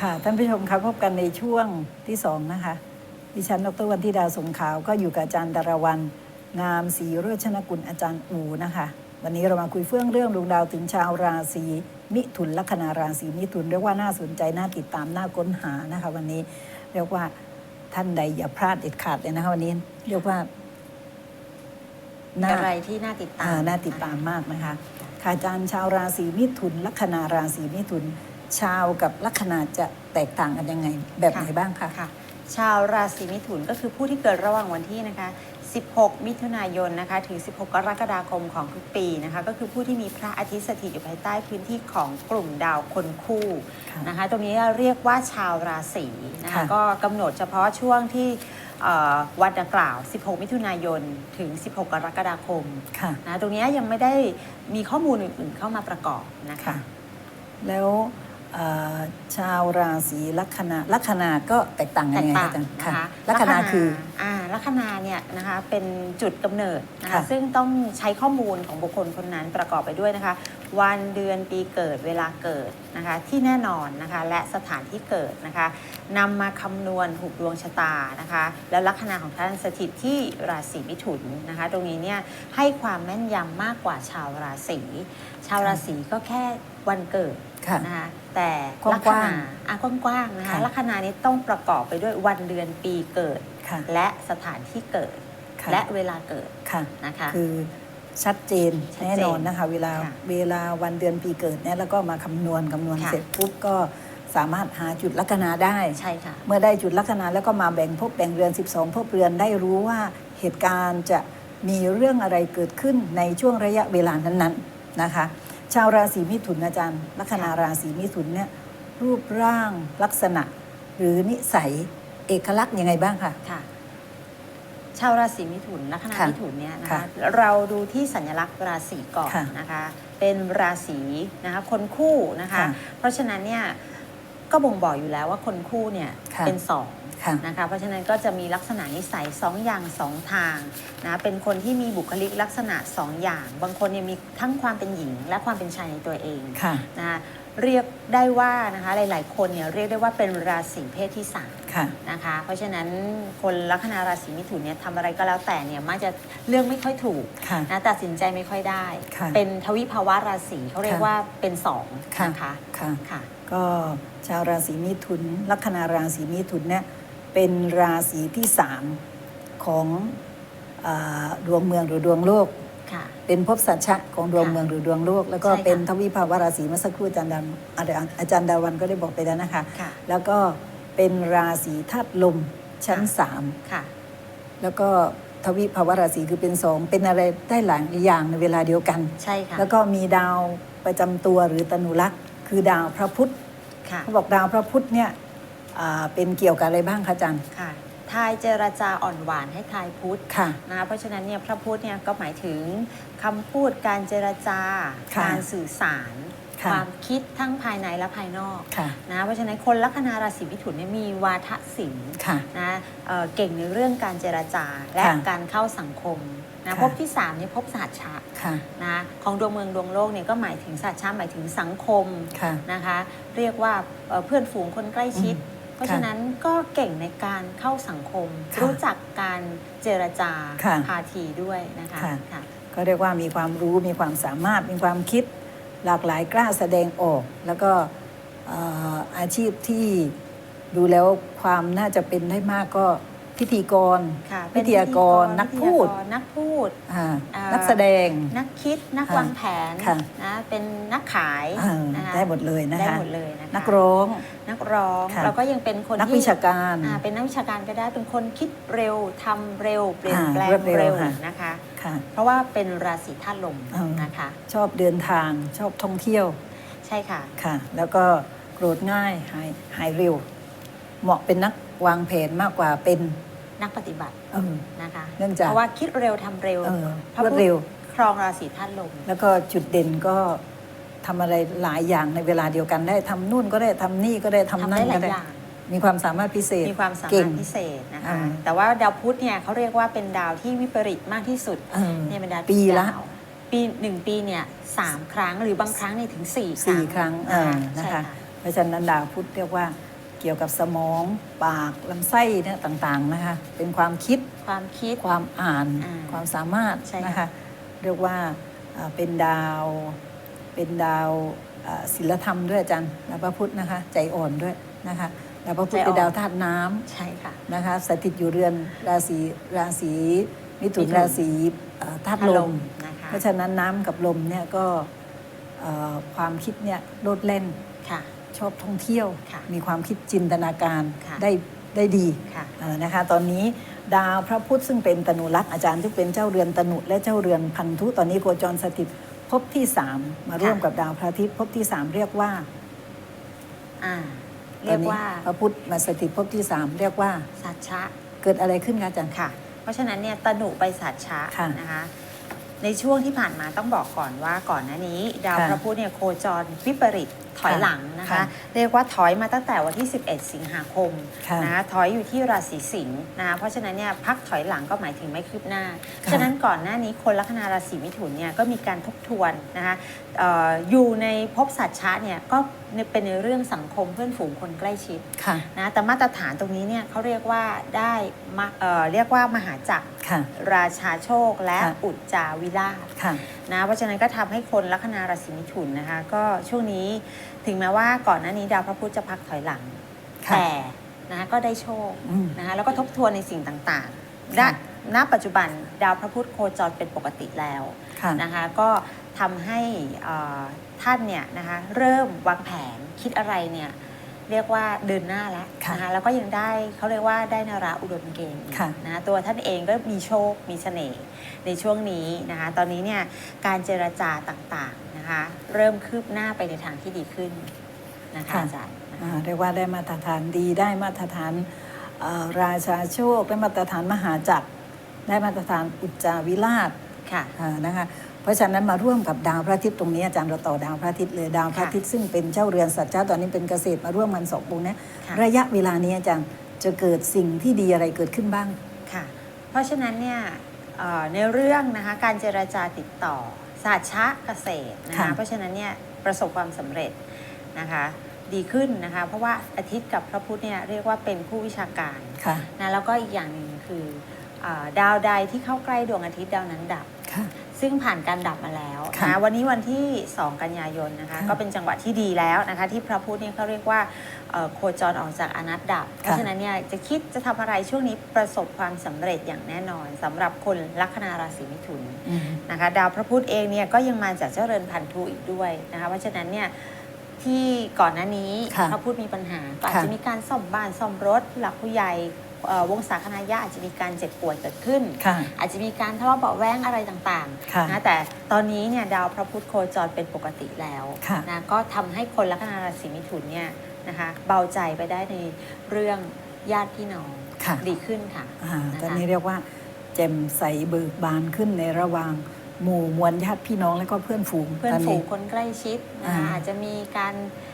ค่ะท่านผู้ชมครับพบกันในช่วงที่สองนะคะดิฉันดรวันธิดาสงขาวก็อยู่กับอาจารย์ดารวัน งามศรีโรชนกุลอาจารย์อูนะคะ วันนี้เรามาคุยเฟื่องเรื่องดวงดาวถึงชาวราศีมิถุนลัคนาราศีมิถุนเรียกว่าน่าสนใจน่าติดตามน่าค้นหานะคะ วันนี้เรียกว่าท่านใดอย่าพลาดเด็ดขาดเลยนะคะวันนี้เรียกว่าน่าอะไรที่น่าติดตาอ่ามน่าติดตามมากนะคะค่ะอาจารย์ชาวราศีมิถุนลัคนาราศีมิถุน ชาวกับลัคนาจะแตกต่างกันยังไง แบบไหนบ้างคะค่ะ ชาวราศีมิถุนก็คือผู้ที่เกิดระหว่างวันที่นะคะ 16 มิถุนายนนะคะถึง 16 กรกฎาคมของทุกปีนะคะก็คือผู้ที่มีพระอาทิตย์สถิตอยู่ภายใต้พื้นที่ของกลุ่มดาวคนคู่ค่ะนะคะตรงนี้เรียกว่าชาวราศีนะคะค่ะก็กำหนดเฉพาะช่วงที่เอ่อวันดังกล่าว 16 มิถุนายน ถึง 16 กรกฎาคมค่ะนะ ตรงนี้ยังไม่ได้มีข้อมูลอื่นๆเข้ามาประกอบนะคะค่ะแล้ว เอ่อชาวราศีลัคนาลัคนาก็แตกต่างกันแตยังกไงต่างอาจารย์นะค่ะคะลัคนาคือ อ่าลัคนาเนี่ยนะคะเป็นจุดกำเนิดนะคะค่ะซึ่งต้องใช้ข้อมูลของบุคคลคนนั้นประกอบไปด้วยนะคะ วันเดือนปีเกิดเวลาเกิดนะคะที่แน่นอนนะคะและสถานที่เกิดนะคะนำมาคำนวณถูกดวงชะตานะคะแล้วลัคนาของท่านสถิตที่ราศีมิถุนนะคะ ตรงนี้เนี่ยให้ความแม่นยำมากกว่าชาวราศีชาวราศีก็แค่วันเกิด ค่ะ นะคะ แต่กว้างๆลัคนาอะกว้างๆนะคะค่ะลัคนานี้ต้องประกอบไปด้วยวันเดือนปีเกิด ค่ะ และสถานที่เกิด ค่ะและเวลาเกิดค่ะ นะคะ คือชัดเจนชัดเจนแน่นอนนะคะ เวลาค่ะเวลาวันเดือนปีเกิดเนี่ยแล้วก็มาคำนวณคำนวณค่ะ เสร็จปุ๊บก็สามารถหาจุดลัคนาได้ ใช่ค่ะ เมื่อได้จุดลัคนาแล้วก็มาแบ่งภพแบ่งเรือน 12ภพเรือนได้รู้ว่าเหตุการณ์จะมีเรื่องอะไรเกิดขึ้นในช่วงระยะเวลานั้นๆนะคะ ชาวราศีมิถุนอาจารย์ลัคนาราศีมิถุนเนี่ยรูปร่างลักษณะ หรือนิสัยเอกลักษณ์ยังไงบ้างคะค่ะ ชาวราศีมิถุนลัคนาค่ะมิถุนเนี่ยนะค่ะคะเราดูที่สัญลักษณ์ราศีก่อนค่ะนะคะ เป็นราศีนะคะคนคู่นะคะ ค่ะเพราะฉะนั้นเนี่ย ก็บ่งบอกอยู่แล้วว่าคนคู่เนี่ยค่ะเป็นสองค่ะนะคะเพราะฉะนั้นก็จะมีลักษณะนิสัยสองอย่างสองทางนะเป็นคนที่มีบุคลิกลักษณะสองอย่าง บางคนเนี่ยมีทั้งความเป็นหญิงและความเป็นชายในตัวเองค่ะ นะคะ เรียกได้ว่านะคะหลาย ๆ คนเนี่ยเรียกได้ว่าเป็นราศีเพศที่สามค่ะ นะคะ เพราะฉะนั้นคนลัคนาราศีมิถุนเนี่ยทำอะไรก็แล้วแต่เนี่ยมักจะเลือกไม่ค่อยถูกค่ะ นะตัดสินใจไม่ค่อยได้ ค่ะเป็นทวิภาวะราศีเขาเรียกค่ะ ว่าเป็นสองค่ะนะคะค่ะ ค่ะ ก็ชาวราศีมิถุน ลัคนาราศีมิถุนเนี่ยเป็นราศีที่สามของอาดวงเมืองหรือดวงโลก ค่ะ เป็นภพสัจฉะของดวงค่ะเมืองหรือดวงโลก แล้วก็ใช่ค่ะเป็นทวิภาวราศีเมื่อสักครู่อาจารย์ดำอาจารย์อาจารย์ดาวันก็ได้บอกไปแล้วนะคะ ค่ะ แล้วก็เป็นราศีธาตุลมชั้นค่ะสามค่ะ แล้วก็ทวิภาวราศีคือเป็นสองเป็นอะไรได้หลายอย่างในเวลาเดียวกัน ใช่ค่ะ แล้วก็มีดาวประจำตัวหรือตนุรักษ์คือดาวพระพุธค่ะ เขาบอกดาวพระพุธเนี่ยอ่าเป็นเกี่ยวกับอะไรบ้างคะอาจารย์ ค่ะ ทายเจรจาอ่อนหวานให้ทายพุทธค่ะ นะคะเพราะฉะนั้นเนี่ยพระพุทธเนี่ยก็หมายถึงคำพูดการเจรจาค่ะการสื่อสาร ค่ะความคิดทั้งภายในและภายนอกค่ะ นะเพราะฉะนั้นคนลัคนาราศีมิถุนเนี่ยมีวาทศิลป์ ค่ะ นะเอ่อเก่งในเรื่องการเจรจาและค่ะการเข้าสังคมนะค่ะ ภพที่3เนี่ยภพสหัชชะค่ะ นะของดวงเมืองดวงโลกเนี่ยก็หมายถึงสหัชชะหมายถึงสังคมค่ะ นะคะ เรียกว่าเอ่อเพื่อนฝูงคนใกล้ชิดอืมเพ ราะฉะนั้นก็เก่งในการเข้าสังคม ค่ะรู้จักการเจรจาค่ะ พาทีด้วยนะคะค่ะค่ะ ก็เรียกว่ามีความรู้มีความสามารถมีความคิดหลากหลายกล้าแสดงออก แล้วก็เอ่ออาชีพที่ดูแล้วความน่าจะเป็นได้มากก็ พิธีกรค่ะวิทยากรนักพูดวิทยากรนักพูด อ่าอ่านั นักแสดง นักคิดนักค่ะวางแผนค่ะ นะเป็นนักขายอ่านะคะได้หมดเลยนะคะได้หมดเลยนะคะนักร้อง นักร้องค่ะแล้วก็ยังเป็นคนนักที่วิชาการ อ่าเป็นนักวิชาการก็ได้เป็นคนคิดเร็วทำเร็วเปลี่ยนอ่าแปลงรวดเร็วเร็วค่ะ นะคะ ค่ะ เพราะว่าเป็นราศีธาตุลมอ่านนะคะ ชอบเดินทางชอบท่องเที่ยวใช่ค่ะ ค่ะ แล้วก็โกรธง่ายหายหายเร็ว เหมาะเป็นนักวางแผนมากกว่าเป็น นักปฏิบัติเออ นะคะเนื่องจากเพราะว่าคิดเร็วทำเร็วเออพะรวดเร็ว ครองราศีธาตุลม แล้วก็จุดเด่นก็ทำอะไรหลายอย่างในเวลาเดียวกันได้ทำนู่นก็ได้ทำนี่ก็ได้ทำทำนั่ได้นหลาก็ยได้ อย่าง มีความสามารถพิเศษมีความสาเก่มาง รถพิเศษนะคะ อ่า แต่ว่าดาวพุธเนี่ยเขาเรียกว่าเป็นดาวที่วิปริตมากที่สุดเออเนี่ยเป็นดาวปีละ ดาวปีหนึ่งปีเนี่ยสามครั้งหรือบางครั้งเนี่ยถึงสี่สี่ครั้งเออนะนะคะคะเพราะฉะนั้นดาวพุธเรียกว่า เกี่ยวกับสมอง ปากลำไส้เนี่ยต่างๆนะคะ เป็นความคิดความคิด ความอ่านอ่าความสามารถใช่ค่ะ นะคะ เรียกว่าอ่าเป็นดาว เป็นดาวอ่าศิลธรรมด้วยอาจารย์ดาวพระพุธนะคะ ใจอ่อนด้วยนะคะดาวพระพุธเป็นดาวธาตุน้ำ ใช่ค่ะ นะคะสถิตอยู่เรือนราศีราศีมิถุนมิถุน ราศีเอ่อธาตุลม นะคะเพราะฉะนั้นน้ำกับลมเนี่ยก็เอ่อความคิดเนี่ยโลดเล่นค่ะ ชอบท่องเที่ยว ค่ะมีความคิดจินตนาการค่ะได้ได้ดีค่ะ เอ่อนะคะตอนนี้ดาวพระพุธซึ่งเป็นตนุลักษ์อาจารย์ที่เป็นเจ้าเรือนตนุและเจ้าเรือนพันธุตอนนี้โคจรสถิตภพที่สามมาร่วมกับดาวพระอาทิตย์ภพที่สามเรียกว่าอ่า เรียกว่าตอนนี้พระพุธมาสถิตภพที่สามเรียกว่าสัจฉะ เกิดอะไรขึ้นคะอาจารย์ ค่ะ เพราะฉะนั้นเนี่ยตนุไปสัจฉะค่ะนะคะ ในช่วงที่ผ่านมาต้องบอกก่อนว่าก่อนหน้านี้ ดาวค่ะ พระพุธเนี่ยโคจรวิปริต ถอยค่ะหลังนะคะ ค่ะเรียกว่าถอยมาตั้งแต่วันที่ 11 สิงหาคมค่ะนะคะถอยอยู่ที่ราศีสิงห์นะคะเพราะฉะนั้นเนี่ยพักถอยหลังก็หมายถึงไม่คืบหน้า ค่ะฉะนั้นก่อนหน้านี้คนลัคนาราศีมิถุนเนี่ยก็มีการทบทวนนะคะเอออยู่ในภพสัจฉะเนี่ยก็ เป็นในเรื่องสังคมเพื่อนฝูงคนใกล้ชิดค่ะ นะแต่มาตรฐานตรงนี้เนี่ยเขาเรียกว่าได้มาเอ่อเรียกว่ามหาจักรค่ะราชาโชคและค่ะ อุจจาวิราช ค่ะ นะเพราะฉะนั้นก็ทำให้คนลัคนาราศีมิถุนนะคะ ก็ช่วงนี้ถึงแม้ว่าก่อนหน้านี้ดาวพระพุธจะพักถอยหลัง ค่ะแต่นะคะก็ได้โชคอืมนะคะแล้วก็ทบทวนในสิ่งต่างๆณ ณปัจจุบันดาวพระพุธโคจรเป็นปกติแล้วค่ะนะคะก็ทำให้เอ่อท่านเนี่ยนะคะเริ่มวางแผนคิดอะไรเนี่ยเรียกว่าเดินหน้าแล้วค่ะนะคะแล้วก็ยังได้เขาเรียกว่าได้นาราอุดมเกณฑ์อีกค่ะนะคะตัวท่านเองก็มีโชคมีเสน่ห์ในช่วงนี้นะคะตอนนี้เนี่ยการเจรจาต่างๆนะคะเริ่มคืบหน้าไปในทางที่ดีขึ้นนะคะค่ะอาจารย์นะคะอ่าเรียกว่าได้มาตรฐานดีได้มาตรฐานเอ่อราชาโชคได้มาตรฐานมหาจักร ได้มาตรฐานอุจจาวิราชค่ะอ่านะคะเพราะฉะนั้นมาร่วมกับดาวพระอาทิตย์ตรงนี้อาจารย์เราต่อดาวพระอาทิตย์เลยดาวพระอาทิตย์ซึ่งเป็นเจ้าเรือนสัตว์เจ้าตอนนี้เป็นเกษตรมาร่วมมันสององค์เนี้ค่ะระยะเวลานี้อาจารย์จะเกิดสิ่งที่ดีอะไรเกิดขึ้นบ้างค่ะ เพราะฉะนั้นเนี่ยเอ่อในเรื่องนะคะการเจรจาติดต่อศาสตร์ชะเกษตรนะคะค่ะเพราะฉะนั้นเนี่ยประสบความสำเร็จนะคะดีขึ้นนะคะเพราะว่าอาทิตย์กับพระพุธเนี่ยเรียกว่าเป็นผู้วิชาการค่ะนะแล้วก็อีกอย่างหนึ่งคืออา ดาวใดที่เข้าใกล้ดวงอาทิตย์ดาวนั้นดับค่ะซึ่งผ่านการดับมาแล้วค่ะนะวันนี้วันที่ 2 กันยายนนะคะค่ะก็เป็นจังหวะที่ดีแล้วนะคะที่พระพุธเนี่ยเขาเรียกว่าเอ่อโคจรออกจากอนัตดับ เพราะฉะนั้นเนี่ยจะคิดจะทำอะไรช่วงนี้ประสบความสำเร็จอย่างแน่นอนสำหรับคนลัคนาราศีมิถุนอืมนะคะดาวพระพุธเองเนี่ยก็ยังมาจากเจ้าเรือนพันธุอีกด้วยนะคะเพราะฉะนั้นเนี่ยที่ก่อนหน้านี้ค่ะพระพุธมีปัญหาก็อาจค่ะจะมีการซ่อมบ้านซ่อมรถผู้หลักผู้ใหญ่เอ่อ วงศาคณะญาติอาจจะมีการเจ็บป่วยเกิดขึ้นค่ะอาจจะมีการทะเลาะเบาะแว้งอะไรต่างค่ะๆนะแต่ตอนนี้เนี่ยดาวพระพุธโคจรเป็นปกติแล้วค่ะนะก็ทำให้คนลัคนาราศีมิถุนเนี่ยนะคะเบาใจไปได้ในเรื่องญาติพี่น้องค่ะดีขึ้นค่ะอ่านะคะตอนนี้เรียกว่าแจ่มใสเบิกบานขึ้นในระหว่างหมู่มวลญาติพี่น้องและก็เพื่อนฝูงเพื่อนตฝูงคนใกล้ชิดนะคะอ่าอาจจะมีการเอ่อ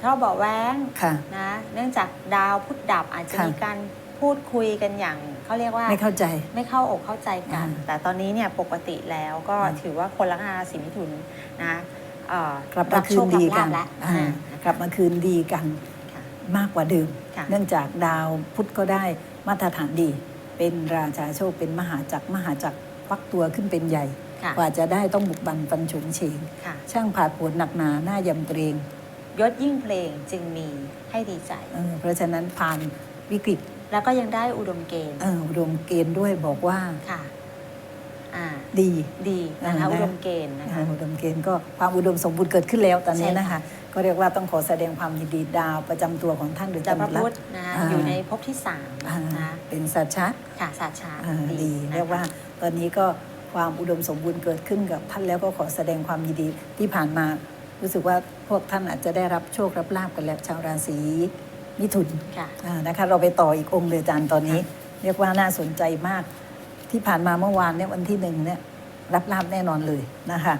ทะเลาะเบาะแว้งค่ะ นะเนื่องจากดาวพุธดับอาจจะค่ะ มีการพูดคุยกันอย่างเขาเรียกว่าไม่เข้าใจ ไม่เข้าอกเข้าใจกัน อ่าแต่ตอนนี้เนี่ยปกติแล้วก็อ่า ถือว่าคนลัคนาราศีมิถุนนะเอ่อกลับมาคืนดีกันรับโชครับลาภแล้วอ่าอ่า กลับมาคืนดีกันค่ะมากกว่าเดิม ค่ะ เนื่องจากดาวพุธก็ได้มาตรฐานดี เป็นราชาโชคเป็นมหาจักรมหาจักรฟักตัวขึ้นเป็นใหญ่ ค่ะกว่าจะได้ต้องบุกบันฟันฉงเฉงค่ะ ช่างผาดโผนหนักหนาหน้ายำเกรง ยศยิ่งเพลงจึงมีให้ดีใจ เออเพราะฉะนั้นผ่านวิกฤตแล้วก็ยังได้อุดมเกณฑ์เอออุดมเกณฑ์ด้วยบอกว่าค่ะอ่าดีดีนะคะเออนะอุดมเกณฑ์นะเอคะออุดมเกณฑ์ก็ความอุดมสมบูรณ์เกิดขึ้นแล้วตอนนี้ใช่ค่ะนะคะ ก็เรียกว่าต้องขอแสดงความยินดีดาวประจำตัวของท่านหรือดาวพระตำรับพุธนะคะอ่าอยู่ในภพที่สามอ่านะคะเป็นสัจชะค่ะศาสตร์ชาอ่าดีนะคะเรียกว่าตอนนี้ก็ความอุดมสมบูรณ์เกิดขึ้นกับท่านแล้วก็ขอแสดงความยินดีที่ผ่านมา รู้สึกว่าพวกท่านอาจจะได้รับโชครับลาบกันแล้วชาวราศีมิถุนค่ะอ่านะคะเราไปต่ออีกองค์เลยอาจารย์ตอนนี้ เรียกว่าน่าสนใจมาก ที่ผ่านมาเมื่อวานเนี่ยวันที่หนึ่งเนี่ยรับลาบแน่นอนเลยนะคะ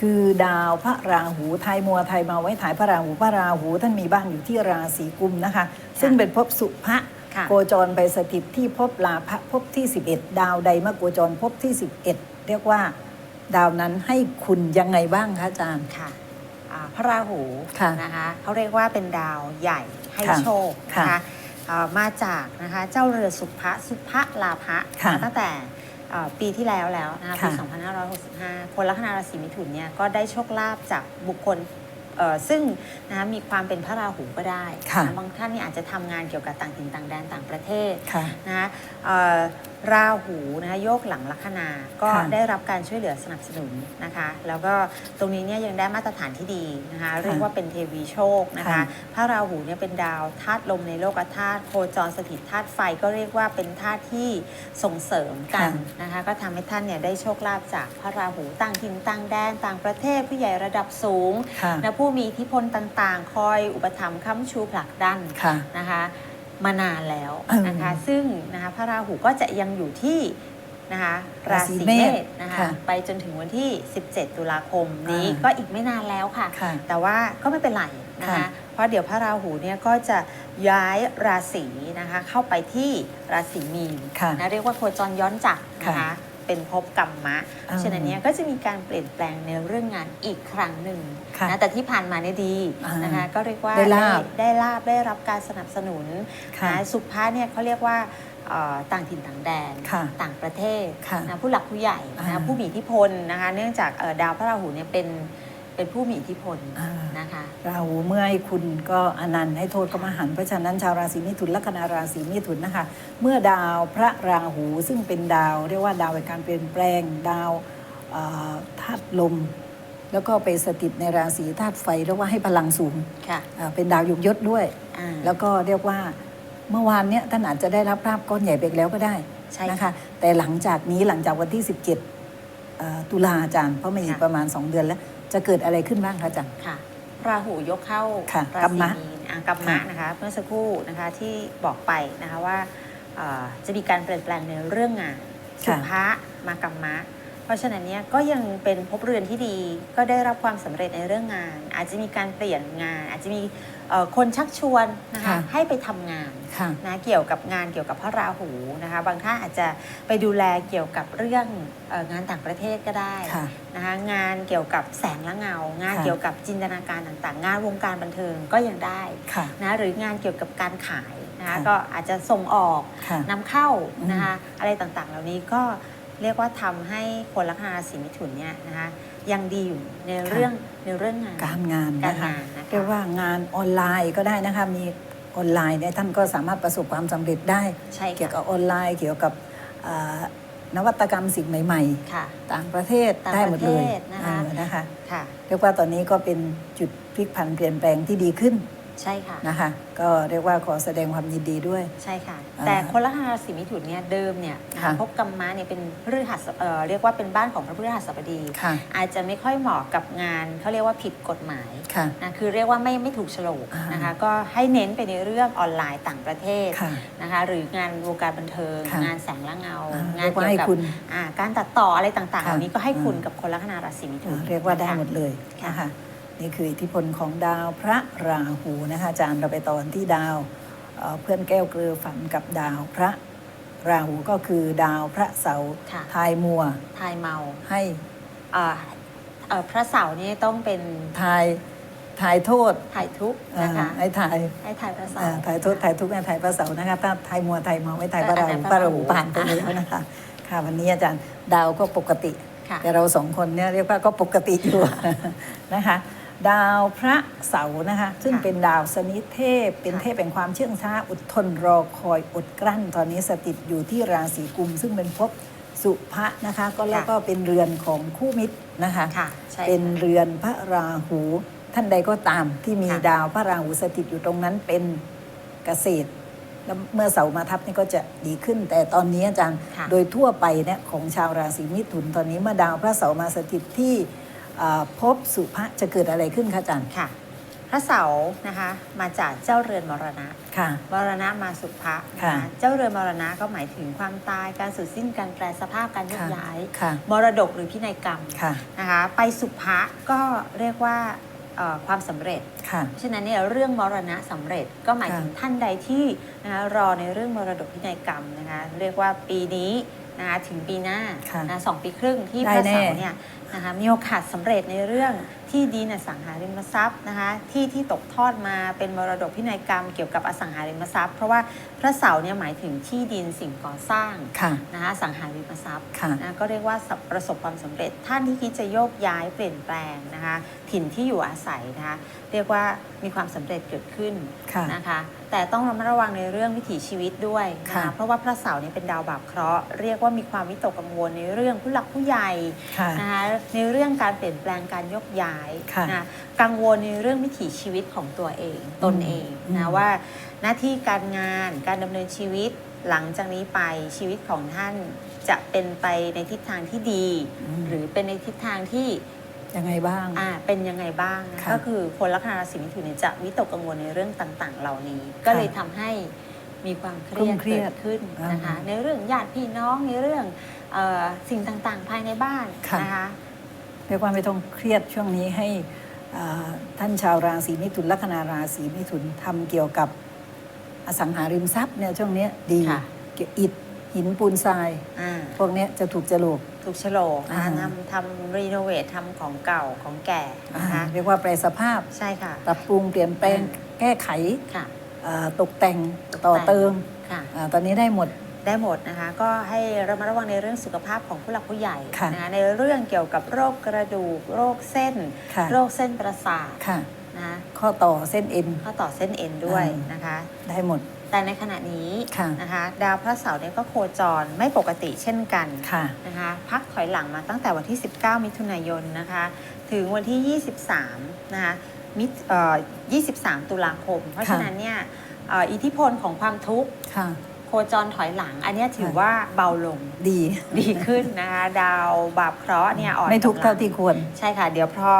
คือดาวพระราหูไทยมัวไทยมาไว้ถ่ายพระราหูพระราหูท่านมีบ้านอยู่ที่ราศีกุมนะคะ ซึ่งเป็นภพสุภะค่ะโคจรไปสถิตที่ภพลาภะภพที่ 11 ดาวใดมาโคจรภพที่ 11 เรียกว่า ดาวนั้นให้คุณยังไงบ้างคะอาจารย์ค่ะ อ่าพระราหูค่ะนะคะเขาเรียกว่าเป็นดาวใหญ่ให้ค่ะโชคนะค่ะคะเอ่อมาจากนะคะเจ้าเรือสุภะสุภะลาภะค่ะตั้งแต่เอ่อปีที่แล้วแล้วนะคะปีค่ะ 2565 คนลัคนาราศีมิถุนเนี่ยก็ได้โชคลาภจากบุคคลเอ่อซึ่งนะคะมีความเป็นพระราหูก็ได้ค่ะนะบางท่านเนี่ยอาจจะทำงานเกี่ยวกับต่างถิ่นต่างแดนต่างประเทศ ค่ะ นะคะเอ่อราหูนะคะโยกหลังลัคนา ก็ค่ะ ได้รับการช่วยเหลือสนับสนุนนะคะ แล้วก็ตรงนี้เนี่ยยังได้มาตรฐานที่ดีนะคะเรียกว่าเป็นเทวีโชคนะคะค่ะ พระราหูเนี่ยเป็นดาวธาตุลมในโลกธาตุโคจรสถิตธาตุไฟก็เรียกว่าเป็นธาตุที่ส่งเสริมกันนะคะก็ทำให้ท่านเนี่ยได้โชคลาภจากพระราหูต่างถิ่นต่างแดนต่างประเทศผู้ใหญ่ระดับสูง ค่ะ นะผู้มีอิทธิพลต่างๆ คอยอุปถัมภ์ค้ำชูผลักดันค่ะ นะคะ มานานแล้วเออนะคะ ซึ่งนะคะพระราหูก็จะยังอยู่ที่นะคะราราศีศีเมเมษษนะคะค่ะไปจนถึงวันที่ 17 ตุลาคมนี้อ่าก็อีกไม่นานแล้วค่ะค่ะ แต่ว่าก็ไม่เป็นไรนะคะค่ะเพราะเดี๋ยวพระราหูเนี่ยก็จะย้ายราศีนะคะเข้าไปที่ราศีมีนค่ะนะเรียกว่าโคจรย้อนจักรนะคะค่ะ เป็นภพกรรมะเพอ่าราะฉะนั้นเนี่ยก็จะมีการเปลี่ยนแปลงในเรื่องงานอีกครั้งหนึ่งค่ะนะแต่ที่ผ่านมาเนี่ยดีอ่านนะคะก็เรียกว่าได้ลาบได้ลาบได้รับการสนับสนุนค่ะนะสุภาเนี่ยเขาเรียกว่าเอ่อต่างถิ่นต่างแดน ค่ะต่างประเทศค่ะนะผู้หลักผู้ใหญ่อ่านะผู้มีอิทธิพลนะคะเนื่องจากเอ่อดาวพระราหูเนี่ยเป็น เป็นผู้มีอิทธิพลอ่า นะคะราหูเมื่อให้คุณก็อนันต์ให้โทษก็มหันต์เพราะฉะนั้นชาวราศีมิถุนลัคนาราศีมิถุนนะคะ เมื่อดาวพระราหูซึ่งเป็นดาว เรียกว่าดาวแห่งการเปลี่ยนแปลงดาวเอ่อธาตุลม แล้วก็ไปสถิตในราศีธาตุไฟเรียกว่าให้พลังสูงค่ะอ่าเป็นดาวยกยศด้วย อ่า แล้วก็เรียกว่าเมื่อวานเนี้ยท่านอาจจะได้รับลาบก้อนใหญ่ไปแล้วก็ได้ใช่นะคะค่ะแต่หลังจากนี้หลังจากวันที่ 17เอ่อตุลาอาจารย์เพราะมันอีกค่ะ ประมาณ 2 เดือนแล้ว จะเกิดอะไรขึ้นบ้างคะอาจารย์ ค่ะราหูยกเข้าค่ะรากัมศีมะ มีนอะกัมมะค่ะนะคะเมื่อสักครู่นะคะที่บอกไปนะคะว่าเอ่อจะมีการเปลี่ยนแปลงในเรื่องงานสุภะมากัมมะ เพราะฉะนั้นเนี่ยก็ยังเป็นภพเรือนที่ดี ก็ได้รับความสำเร็จในเรื่องงาน อาจจะมีการเปลี่ยนงาน อาจจะมีเอ่อคนชักชวนนะคะค่ะให้ไปทำงานค่ะนะเกี่ยวกับงานเกี่ยวกับพระราหูนะคะบางท่านอาจจะไปดูแลเกี่ยวกับเรื่องเอองานต่างประเทศก็ได้ค่ะนะคะงานเกี่ยวกับแสงและเงา งานค่ะเกี่ยวกับจินตนาการต่างๆ งานวงการบันเทิงก็ยังได้ค่ะนะหรืองานเกี่ยวกับการขายนะคะค่ะก็อาจจะส่งออกค่ะนำเข้าอืมนะคะอะไรต่างๆ เหล่านี้ก็ เรียกว่าทำให้คนลัคนาราศีมิถุนเนี่ยนะคะยังดีอยู่ในเรื่องในเรื่องงานการงานการนะคะงานนะคะเรียกว่างานออนไลน์ก็ได้นะคะมีออนไลน์เนี่ยท่านก็สามารถประสบความสำเร็จได้ใช่เกี่ยวค่ะกับออนไลน์เกี่ยวกับเอ่อนวัตกรรมสิ่งใหม่ค่ะๆต่างประเทศต่างได้หมดเลยประเทศนะคะเออนะคะค่ะเรียกว่าตอนนี้ก็เป็นจุดพลิกผันเปลี่ยนแปลงที่ดีขึ้น ใช่ค่ะ นะคะก็เรียกว่าขอแสดงความยินดีด้วย ใช่ค่ะอ่าแต่คนลัคนาราศีมิถุนเนี่ยเดิมเนี่ยค่ะภพกรรมะเนี่ยเป็นพฤหัสเอ่อเรียกว่าเป็นบ้านของพระพฤหัสบดี ค่ะ อาจจะไม่ค่อยเหมาะกับงานเขาเรียกว่าผิดกฎหมายค่ะ นะคือเรียกว่าไม่ไม่ถูกโฉลกอ่านนะคะ ก็ให้เน้นไปในเรื่องออนไลน์ต่างประเทศค่ะนะคะหรืองานวงการบันเทิง ค่ะงานแสงและเงา อ่างงานเรียกว่าเกี่ยวกับให้คุณอ่าการตัดต่ออะไรต่างๆค่ะ เหล่านี้ก็ให้คุณอ่ากักับคนลัคนาราศีมิถุนอ่าเรียกว่าได้นะคะหมดเลยค่ะ นะคะ นี่คืออิทธิพลของดาวพระราหูนะคะอาจารย์เราไปตอนที่ดาวเอ่อเพื่อนแก้วเกลือฝันกับดาวพระราหูก็คือดาวพระเสาร์ค่ะทายมัวทายเมาให้อ่าเอ่อพระเสาร์นี่ต้องเป็นทายทายโทษถ่ายทุกข์อ่านะคะให้ทายให้ถ่ายพระเสาอ่าร์ทายโทษทายทุกข์ให้ทายพระเสาร์นะคะถ้าทายมัวทายเมาไม่ทายพระราหูอ่าพระราหูพระราหูผ่านไปแล้วนะคะค่ะวันนี้อาจารย์ดาวก็ปกติค่ะแต่เราสองคนเนี่ยเรียกว่าก็ปกติอยู่นะคะ ดาวพระเสาร์นะคะ ซึ่งค่ะเป็นดาวสนิทเทพ เป็นค่ะเทพแห่งความเชื่องช้า อดทนรอคอยอดกลั้น ตอนนี้สถิตอยู่ที่ราศีกุม ซึ่งเป็นภพสุภะนะคะ ก็แล้วก็เป็นเรือนของคู่มิตรนะคะค่ะใช่เป็นค่ะเรือนพระราหู ท่านใดก็ตามที่มีค่ะดาวพระราหูสถิตอยู่ตรงนั้นเป็นเกษตรแล้วเมื่อเสาร์มาทับนี่ก็จะดีขึ้น แต่ตอนนี้อาจารย์ค่ะโดยทั่วไปเนี่ยของชาวราศีมิถุนตอนนี้เมื่อดาวพระเสาร์มาสถิตที่ อ่าภพสุภะจะเกิดอะไรขึ้นคะอาจารย์ค่ะ พระเสาร์นะคะมาจากเจ้าเรือนมรณะค่ะ มรณะมาสุภะนะค่ะคะเจ้าเรือนมรณะก็หมายถึงความตายการสูญสิ้นการแปลสภาพการยกค่ะย้ายค่ะมรดกหรือพินัยกรรมค่ะนะคะไปสุภะก็เรียกว่าเอ่อความสำเร็จค่ะเพราะฉะนั้นเนี่ยเรื่องมรณะสำเร็จก็หมายค่ะถึงท่านใดที่นะคะรอในเรื่องมรดกพินัยกรรมนะคะเรียกว่าปีนี้ นะคะถึงปีหน้าค่ะนะสองปีครึ่งที่ได้พระแน่ เสาร์เนี่ยนะคะมีโอกาสสำเร็จในเรื่องที่ดินอสังหาริมทรัพย์นะคะที่ที่ตกทอดมาเป็นมรดกพินัยกรรมเกี่ยวกับอสังหาริมทรัพย์ เพราะว่าพระเสาเนี่ยหมายถึงที่ดินสิ่งก่อสร้างค่ะนะคะอสังหาริมทรัพย์ค่ะนะก็เรียกว่าประสบความสำเร็จ ท่านที่คิดจะโยกย้ายเปลี่ยนแปลงนะคะถิ่นที่อยู่อาศัยนะคะเรียกว่ามีความสำเร็จเกิดขึ้นค่ะนะคะแต่ต้องระมัดระวังในเรื่องวิถีชีวิตด้วยนะค่ะคะเพราะว่าพระเสาร์เนี่ยเป็นดาวบาปเคราะห์เรียกว่ามีความวิตกกังวลในเรื่องผู้หลักผู้ใหญ่ค่ะนะคะในเรื่องการเปลี่ยนแปลงการยกย้ายค่ะนะกังวลในเรื่องวิถีชีวิตของตัวเองตนเองอืมนะว่าหน้าที่การงานการดำเนินชีวิตหลังจากนี้ไปชีวิตของท่านจะเป็นไปในทิศทางที่ดีมหรือเป็นในทิศทางที่ยังไงบ้างอ่าเป็นยังไงบ้างนะค่ะก็คือคนลัคนาราศีมิถุนเนี่ยจะวิตกกังวลในเรื่องต่าง ๆ เหล่านี้ ก็เลยทำให้มีความเครียดเครีเกิยดดขึ้นนะคะอ่าในเรื่องญาติพี่น้องในเรื่องเออสิ่งต่างๆ ภายในบ้านค่ะนะคะ เรียกว่าไม่ต้องเครียดช่วงนี้ให้อ่าท่านชาวราศีมิถุนลัคนาราศีมิถุนทำเกี่ยวกับอสังหาริมทรัพย์เนี่ยช่วงเนี้ยดีค่ะเกี่ยวอิฐหินปูนทรายอ่าพวกเนี้ยจะถูกจรวกถูกโฉลกนะคะอ่าทำทำรีโนเวททำของเก่าของแก่นะคะเรียกว่าแปลสภาพใช่ค่ะปรับปรุงเปลี่ยนแปลงอ่แก้ไขค่ะอ่าตกแต่งตกแต่งต่อเติมค่ะอาตอนนี้ได้หมด ได้หมดนะคะ ก็ให้ระมัดระวังในเรื่องสุขภาพของผู้หลักผู้ใหญ่ค่ะนะคะในเรื่องเกี่ยวกับโรคกระดูก โรคเส้น ค่ะ โรคเส้นประสาทค่ะ นะคะข้อต่อเส้นเอ็นข้อต่อเส้นเอ็นด้วยอ่านนะคะ ได้หมด แต่ในขณะนี้ค่ะ นะคะดาวพระเสาร์เนี่ยก็โคจรไม่ปกติเช่นกัน ค่ะ นะคะพักถอยหลังมาตั้งแต่วันที่ 19 มิถุนายนนะคะถึงวันที่ 23 นะคะมิถุเอ่อ23 ตุลาคม เพราะค่ะ ฉะนั้นเนี่ยเอ่ออิทธิพลของความทุกข์ค่ะ โคจรถอยหลัง อันเนี้ยถือค่ะว่าเบาลงดีดีขึ้นนะคะดาวบาปเคราะห์เนี่ยอ่อนไม่ทุกข์ำลังเท่าที่ควร ใช่ค่ะ เดี๋ยวพอ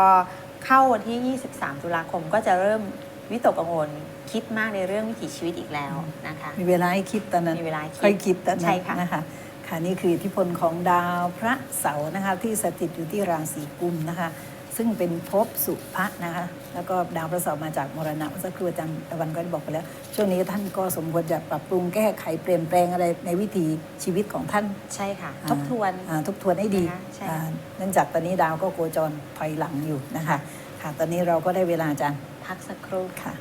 เข้าวันที่ 23 ตุลาคมก็จะเริ่มวิตกกังวลคิดมากในเรื่องวิถีชีวิตอีกแล้วนะคะ มีเวลาให้คิดตอนนั้นมีเวลาให้คิดค่อยคิดตอนใช่นั้นค่ะนะคะค่ะนี่คืออิทธิพลของดาวพระเสาร์นะคะที่สถิตอยู่ที่ราศีกุมนะคะ ซึ่งเป็นภพสุภะนะคะแล้วก็ดาวพระเสาร์มาจากมรณะเมื่อสักครู่อาจารย์ตะวันก็ได้บอกไปแล้ว ช่วงนี้ท่านก็สมควรจะปรับปรุงแก้ไขเปลี่ยนแปลงอะไรในวิถีชีวิตของท่านใช่ค่ะอ่าทบทวนอ่าทบทวนให้ดีนะคะใช่อ่าเนื่องจากตอนนี้ดาวก็โคจรถอยหลังอยู่นะคะค่ะตอนนี้เราก็ได้เวลาอาจารย์พักสักครู่ค่ะ